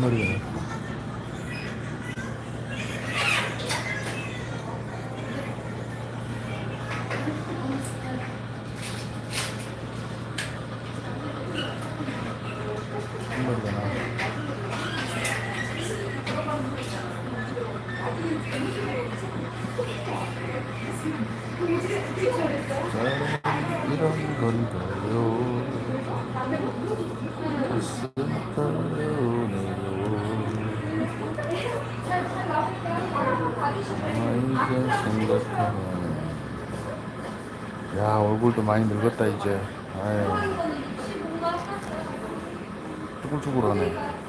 머리가 머리가 나 이런 건가요? 가슴 떨려오네요. 아이가 생각하면 야 얼굴도 많이 늙었다 이제. 아유. 쭈글쭈글하네